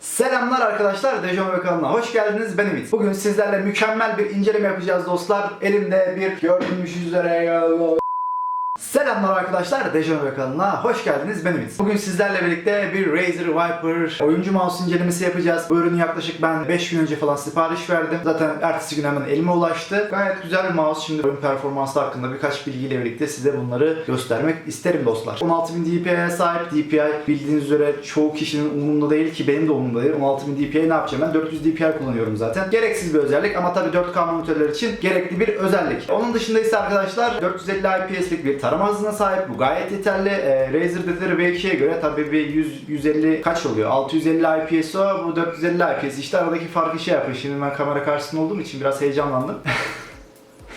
Selamlar arkadaşlar, Dejon ve kanalına hoş geldiniz. Ben Ümit. Bugün sizlerle mükemmel bir inceleme yapacağız dostlar. Elimde bir gördüğünüz üzere Selamlar arkadaşlar, Dejon ve kanalına hoş geldiniz. Ben Ümit. Bugün sizlerle birlikte bir Razer Viper oyuncu mouse incelemesi yapacağız. Bu ürünü yaklaşık ben 5 gün önce falan sipariş verdim. Zaten ertesi gün hemen elime ulaştı. Gayet güzel bir mouse. Şimdi oyun performansı hakkında birkaç bilgiyle birlikte size bunları göstermek isterim dostlar. 16000 DPI'ye sahip DPI bildiğiniz üzere çoğu kişinin umurunda değil ki benim de umurumda değil. 16000 DPI ne yapacağım ben? 400 DPI kullanıyorum zaten. Gereksiz bir özellik ama tabii 4K monitörler için gerekli bir özellik. Onun dışında ise arkadaşlar 450 IPS'lik bir tarama hızına sahip. Bu gayet yeterli. Ee, Razer Detector V2'ye göre tabii bir 100 150 kaç oluyor? 650 IPS o. Bu 450 IPS. İşte aradaki farkı şey yapıyor. Şimdi ben kamera karşısında olduğum için biraz heyecanlandım.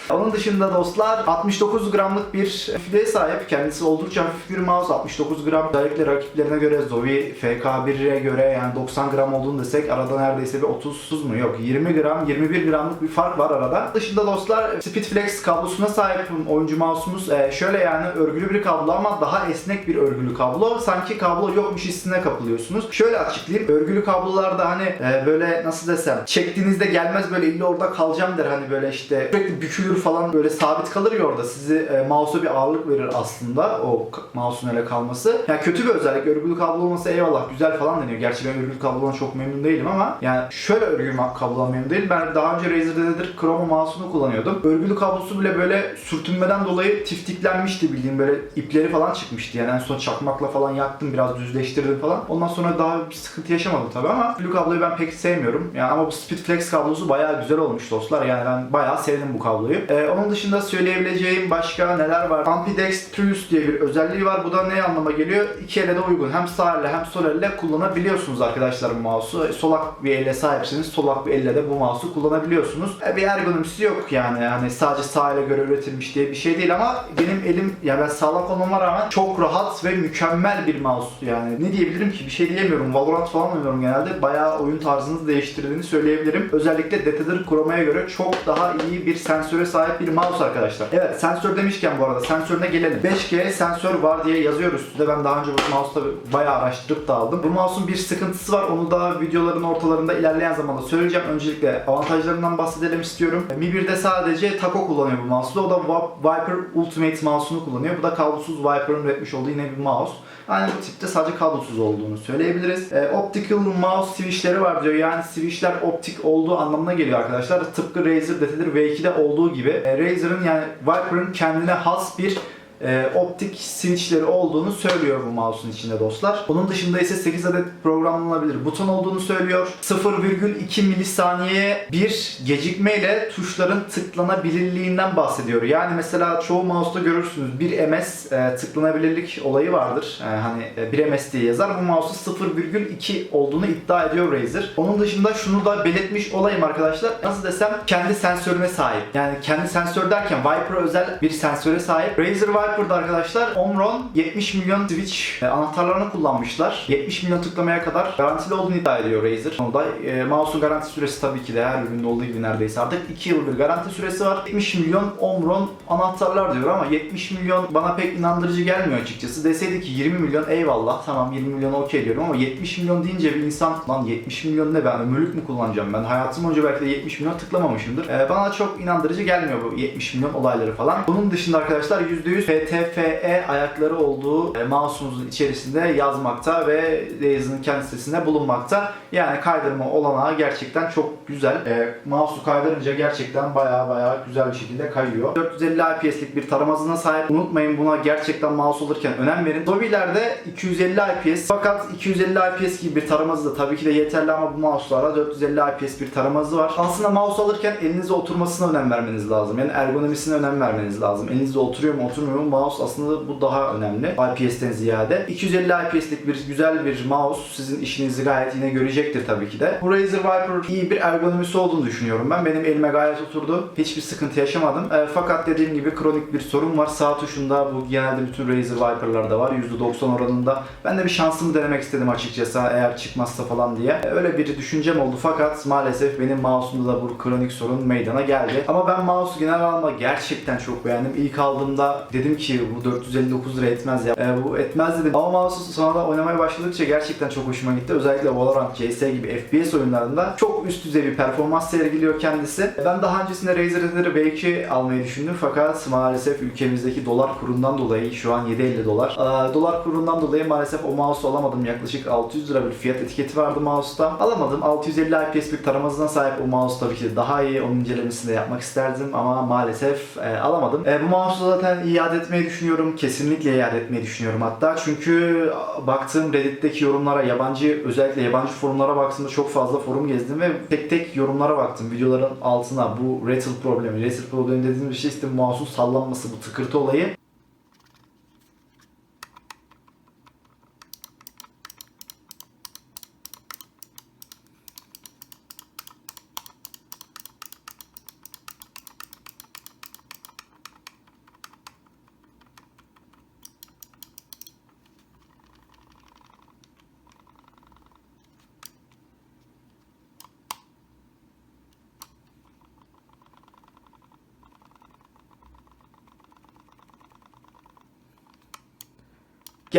Onun dışında dostlar 69 gramlık bir hafifliğe sahip. Kendisi oldukça hafif bir mouse. 69 gram özellikle rakiplerine göre Zowie FK1'e göre yani 90 gram olduğunu desek arada neredeyse bir 30 mu yok 20 gram 21 gramlık bir fark var arada. Dışında dostlar Speedflex kablosuna sahip oyuncu mouse'umuz. Ee, şöyle yani örgülü bir kablo ama daha esnek bir örgülü kablo. Sanki kablo yokmuş hissine kapılıyorsunuz. Şöyle açıklayayım. Örgülü kablolarda hani e, böyle nasıl desem çektiğinizde gelmez böyle illa orada kalacağım der hani böyle işte sürekli bükülür falan böyle sabit kalır ya orada sizi e, mouse'a bir ağırlık verir aslında o mouse'un öyle kalması. Yani kötü bir özellik. Örgülü kablo olması eyvallah güzel falan deniyor. Gerçi ben örgülü kablodan çok memnun değilim ama yani şöyle örgülü kablodan memnun değilim. Ben daha önce Razer'da nedir Chroma mouse'unu kullanıyordum. Örgülü kablosu bile böyle sürtünmeden dolayı tiftiklenmişti bildiğim böyle ipleri falan çıkmıştı. Yani en son çakmakla falan yaktım biraz düzleştirdim falan. Ondan sonra daha bir sıkıntı yaşamadım tabii ama örgülü kabloyu ben pek sevmiyorum. Yani ama bu Speedflex kablosu bayağı güzel olmuş dostlar. Yani ben bayağı sevdim bu kabloyu. Ee, onun dışında söyleyebileceğim başka neler var? Ambidextrous diye bir özelliği var. Bu da ne anlama geliyor? İki ele de uygun. Hem sağ elle hem sol elle kullanabiliyorsunuz arkadaşlar bu mouse'u. E, Solak bir elle sahipseniz solak bir elle de bu mouse'u kullanabiliyorsunuz. E, bir ergonomisi yok yani. Yani sadece sağ ele göre üretilmiş diye bir şey değil ama benim elim ya ben sağlak olmama rağmen çok rahat ve mükemmel bir mouse yani. Ne diyebilirim ki? Bir şey diyemiyorum. Valorant falan oynuyorum genelde. Bayağı oyun tarzınızı değiştirdiğini söyleyebilirim. Özellikle Detector Chroma'ya göre çok daha iyi bir sensöre sahip bir mouse arkadaşlar. Evet sensör demişken bu arada sensörüne gelelim. 5G sensör var diye yazıyor üstünde. Ben daha önce bu mouse'da bayağı araştırıp da aldım. Bu mouse'un bir sıkıntısı var. Onu da videoların ortalarında ilerleyen zamanda söyleyeceğim. Öncelikle avantajlarından bahsedelim istiyorum. Mi 1'de sadece Taco kullanıyor bu mouse'da. O da Viper Ultimate mouse'unu kullanıyor. Bu da kablosuz Viper'ın üretmiş olduğu yine bir mouse. Aynı tipte sadece kablosuz olduğunu söyleyebiliriz. E, optical mouse switchleri var diyor. Yani switchler optik olduğu anlamına geliyor arkadaşlar. Tıpkı Razer Detector V2'de olduğu gibi. E, Razer'ın yani Viper'ın kendine has bir e, optik switchleri olduğunu söylüyor bu mouse'un içinde dostlar. Onun dışında ise 8 adet programlanabilir buton olduğunu söylüyor. 0,2 milisaniyeye bir gecikmeyle tuşların tıklanabilirliğinden bahsediyor. Yani mesela çoğu mouse'da görürsünüz 1 ms e, tıklanabilirlik olayı vardır. E, hani e, 1 ms diye yazar. Bu mouse'un 0,2 olduğunu iddia ediyor Razer. Onun dışında şunu da belirtmiş olayım arkadaşlar. Nasıl desem kendi sensörüne sahip. Yani kendi sensör derken Viper özel bir sensöre sahip. Razer Viper'da arkadaşlar Omron 70 milyon switch e, anahtarlarını kullanmışlar. 70 milyon tıklamaya kadar garantili olduğunu iddia ediyor Razer. Onu da e, mouse'un garanti süresi tabii ki de her üründe olduğu gibi neredeyse artık 2 yıl bir garanti süresi var. 70 milyon Omron anahtarlar diyor ama 70 milyon bana pek inandırıcı gelmiyor açıkçası. Deseydi ki 20 milyon eyvallah tamam 20 milyon okey diyorum ama 70 milyon deyince bir insan lan 70 milyon ne ben ömürlük mü kullanacağım ben hayatım boyunca belki de 70 milyon tıklamamışımdır. E, bana çok inandırıcı gelmiyor bu 70 milyon olayları falan. Bunun dışında arkadaşlar %100 PTFE ayakları olduğu e, mouse'umuzun içerisinde yazmakta ve Razer'ın kendi sitesinde bulunmakta. Yani kaydırma olanağı gerçekten çok güzel. E, mouse'u kaydırınca gerçekten baya baya güzel bir şekilde kayıyor. 450 IPS'lik bir tarama hızına sahip. Unutmayın buna gerçekten mouse olurken önem verin. Zobi'lerde 250 IPS fakat 250 IPS gibi bir tarama hızı da tabii ki de yeterli ama bu mouse'lara 450 IPS bir tarama hızı var. Aslında mouse alırken elinize oturmasına önem vermeniz lazım. Yani ergonomisine önem vermeniz lazım. Elinizde oturuyor mu oturmuyor mu mouse aslında bu daha önemli. IPS'ten ziyade. 250 IPS'lik bir güzel bir mouse sizin işinizi gayet yine görecektir tabii ki de. Bu Razer Viper iyi bir ergonomisi olduğunu düşünüyorum ben. Benim elime gayet oturdu. Hiçbir sıkıntı yaşamadım. E, fakat dediğim gibi kronik bir sorun var. Sağ tuşunda bu genelde bütün Razer Viper'larda var. %90 oranında. Ben de bir şansımı denemek istedim açıkçası eğer çıkmazsa falan diye. E, öyle bir düşüncem oldu fakat maalesef benim mouse'umda da bu kronik sorun meydana geldi. Ama ben mouse'u genel anlamda gerçekten çok beğendim. İlk aldığımda dedim ki bu 459 lira etmez ya. E, bu etmez dedim. Ama mouse'u sonra oynamaya başladıkça gerçekten çok hoşuma gitti. Özellikle Valorant, CS gibi FPS oyunlarında çok üst düzey bir performans sergiliyor kendisi. Ben daha öncesinde Razer Eder'ı belki almayı düşündüm fakat maalesef ülkemizdeki dolar kurundan dolayı şu an 7.50 dolar. Ee, dolar kurundan dolayı maalesef o mouse'u alamadım. Yaklaşık 600 lira bir fiyat etiketi vardı mouse'da. Alamadım. 650 IPS bir tarama sahip o mouse tabii ki daha iyi. Onun incelemesini de yapmak isterdim ama maalesef e, alamadım. E, bu mouse'u zaten iade etmeyi düşünüyorum. Kesinlikle iade etmeyi düşünüyorum hatta. Çünkü baktığım Reddit'teki yorumlara, yabancı özellikle yabancı forumlara baktığımda çok fazla forum gezdim ve tek tek yorumlara baktım. Videoların altına bu rattle problemi, rattle problemi dediğimiz şey işte mouse'un sallanması, bu tıkırtı olayı.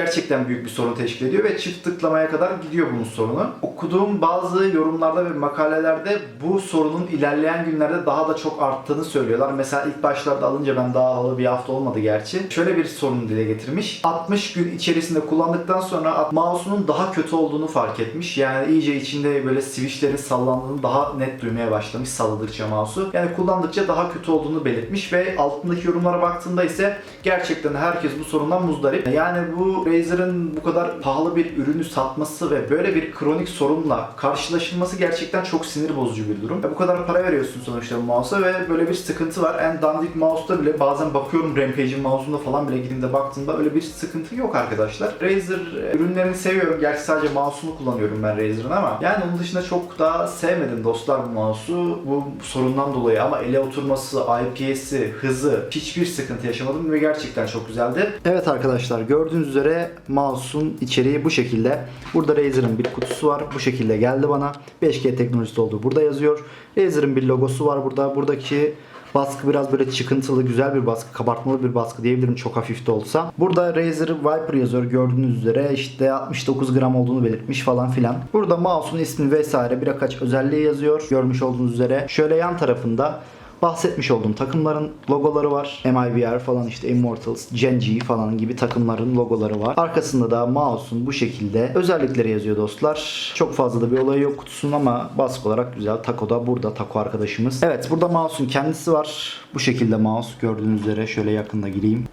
Gerçekten büyük bir sorun teşkil ediyor ve çift tıklamaya kadar gidiyor bunun sorunu. Okuduğum bazı yorumlarda ve makalelerde bu sorunun ilerleyen günlerde daha da çok arttığını söylüyorlar. Mesela ilk başlarda alınca ben daha alalı bir hafta olmadı gerçi. Şöyle bir sorun dile getirmiş. 60 gün içerisinde kullandıktan sonra mouse'unun daha kötü olduğunu fark etmiş. Yani iyice içinde böyle switchlerin sallandığını daha net duymaya başlamış salladıkça mouse'u. Yani kullandıkça daha kötü olduğunu belirtmiş ve altındaki yorumlara baktığında ise gerçekten herkes bu sorundan muzdarip. Yani bu Razer'ın bu kadar pahalı bir ürünü satması ve böyle bir kronik sorunla karşılaşılması gerçekten çok sinir bozucu bir durum. Ve bu kadar para veriyorsun sonuçta bu mouse'a ve böyle bir sıkıntı var. En dandik mouse'da bile bazen bakıyorum Rampage'in mouse'unda falan bile gidip baktığımda öyle bir sıkıntı yok arkadaşlar. Razer e, ürünlerini seviyorum. Gerçi sadece mouse'unu kullanıyorum ben Razer'ın ama yani onun dışında çok daha sevmedim dostlar bu mouse'u bu sorundan dolayı ama ele oturması, IPS'i, hızı hiçbir sıkıntı yaşamadım ve gerçekten çok güzeldi. Evet arkadaşlar gördüğünüz üzere mouse'un içeriği bu şekilde. Burada Razer'ın bir kutusu var. Bu şekilde geldi bana. 5G teknolojisi olduğu burada yazıyor. Razer'ın bir logosu var burada. Buradaki Baskı biraz böyle çıkıntılı, güzel bir baskı, kabartmalı bir baskı diyebilirim çok hafif de olsa. Burada Razer Viper yazıyor gördüğünüz üzere. işte 69 gram olduğunu belirtmiş falan filan. Burada mouse'un ismi vesaire birkaç özelliği yazıyor. Görmüş olduğunuz üzere. Şöyle yan tarafında bahsetmiş olduğum takımların logoları var. MIVR falan işte Immortals, Genji falan gibi takımların logoları var. Arkasında da mouse'un bu şekilde özellikleri yazıyor dostlar. Çok fazla da bir olayı yok kutusunun ama baskı olarak güzel. Taco da burada Taco arkadaşımız. Evet burada mouse'un kendisi var. Bu şekilde mouse gördüğünüz üzere şöyle yakında gireyim.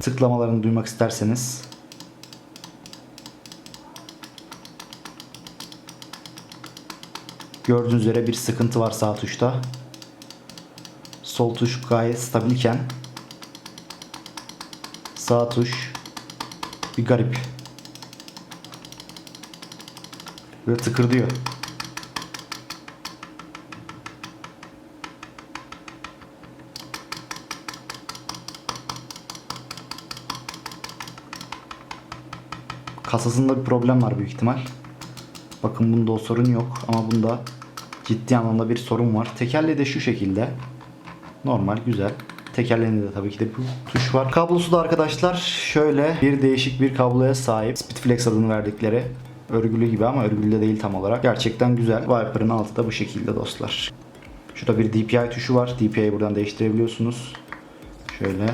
Tıklamalarını duymak isterseniz Gördüğünüz üzere bir sıkıntı var sağ tuşta. Sol tuş gayet stabilken sağ tuş bir garip. Böyle tıkırdıyor. Kasasında bir problem var büyük ihtimal. Bakın bunda o sorun yok ama bunda ciddi anlamda bir sorun var. Tekerleği de şu şekilde. Normal, güzel. Tekerleğinde de tabii ki de bu tuş var. Kablosu da arkadaşlar şöyle bir değişik bir kabloya sahip. Speedflex adını verdikleri. Örgülü gibi ama örgülü de değil tam olarak. Gerçekten güzel. Viper'ın altı da bu şekilde dostlar. Şurada bir DPI tuşu var. DPI'yi buradan değiştirebiliyorsunuz. Şöyle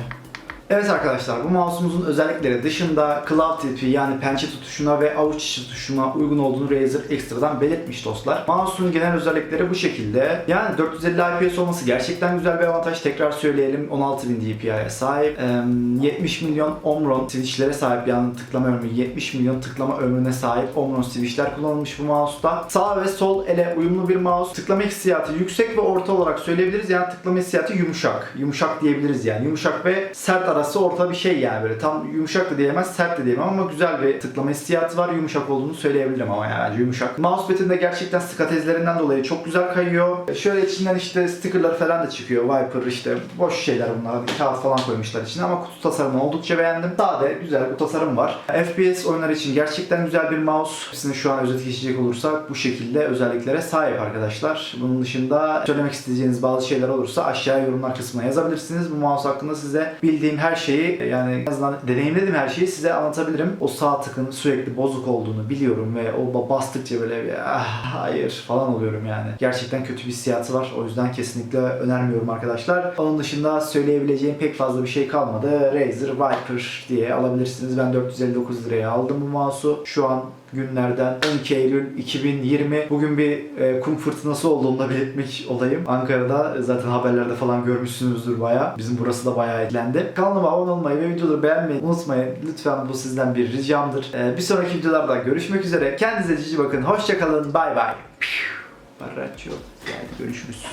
Evet arkadaşlar bu mouse'umuzun özellikleri dışında cloud tipi yani pençe tutuşuna ve avuç içi tutuşuna uygun olduğunu Razer ekstradan belirtmiş dostlar. Mouse'un genel özellikleri bu şekilde. Yani 450 IPS olması gerçekten güzel bir avantaj. Tekrar söyleyelim 16000 DPI'ye sahip. Ee, 70 milyon Omron switchlere sahip yani tıklama ömrü 70 milyon tıklama ömrüne sahip Omron switchler kullanılmış bu mouse'da. Sağ ve sol ele uyumlu bir mouse. Tıklama hissiyatı yüksek ve orta olarak söyleyebiliriz. Yani tıklama hissiyatı yumuşak. Yumuşak diyebiliriz yani. Yumuşak ve sert arası orta bir şey yani böyle tam yumuşak da diyemez sert de diyemem ama güzel bir tıklama hissiyatı var yumuşak olduğunu söyleyebilirim ama yani bence yumuşak. Mousepad'in de gerçekten skatezlerinden dolayı çok güzel kayıyor. Şöyle içinden işte stickerlar falan da çıkıyor. Viper işte boş şeyler bunlar. Kağıt falan koymuşlar içine ama kutu tasarımını oldukça beğendim. Sade güzel bir tasarım var. FPS oyunları için gerçekten güzel bir mouse. Hepsini şu an özet geçecek olursak bu şekilde özelliklere sahip arkadaşlar. Bunun dışında söylemek isteyeceğiniz bazı şeyler olursa aşağıya yorumlar kısmına yazabilirsiniz. Bu mouse hakkında size bildiğim her şeyi yani en azından deneyimlediğim her şeyi size anlatabilirim. O sağ tıkın sürekli bozuk olduğunu biliyorum ve o ba- bastıkça böyle ah, hayır falan oluyorum yani. Gerçekten kötü bir hissiyatı var. O yüzden kesinlikle önermiyorum arkadaşlar. Onun dışında söyleyebileceğim pek fazla bir şey kalmadı. Razer Viper diye alabilirsiniz. Ben 459 liraya aldım bu mouse'u. Şu an günlerden 12 Eylül 2020. Bugün bir e, kum fırtınası olduğunu da belirtmek olayım. Ankara'da e, zaten haberlerde falan görmüşsünüzdür bayağı. Bizim burası da bayağı etkilendi. Kanalıma abone olmayı ve videoları beğenmeyi unutmayın. Lütfen bu sizden bir ricamdır. E, bir sonraki videolarda görüşmek üzere. Kendinize cici bakın. Hoşçakalın. Bay bay. Baraccio. Yani görüşürüz.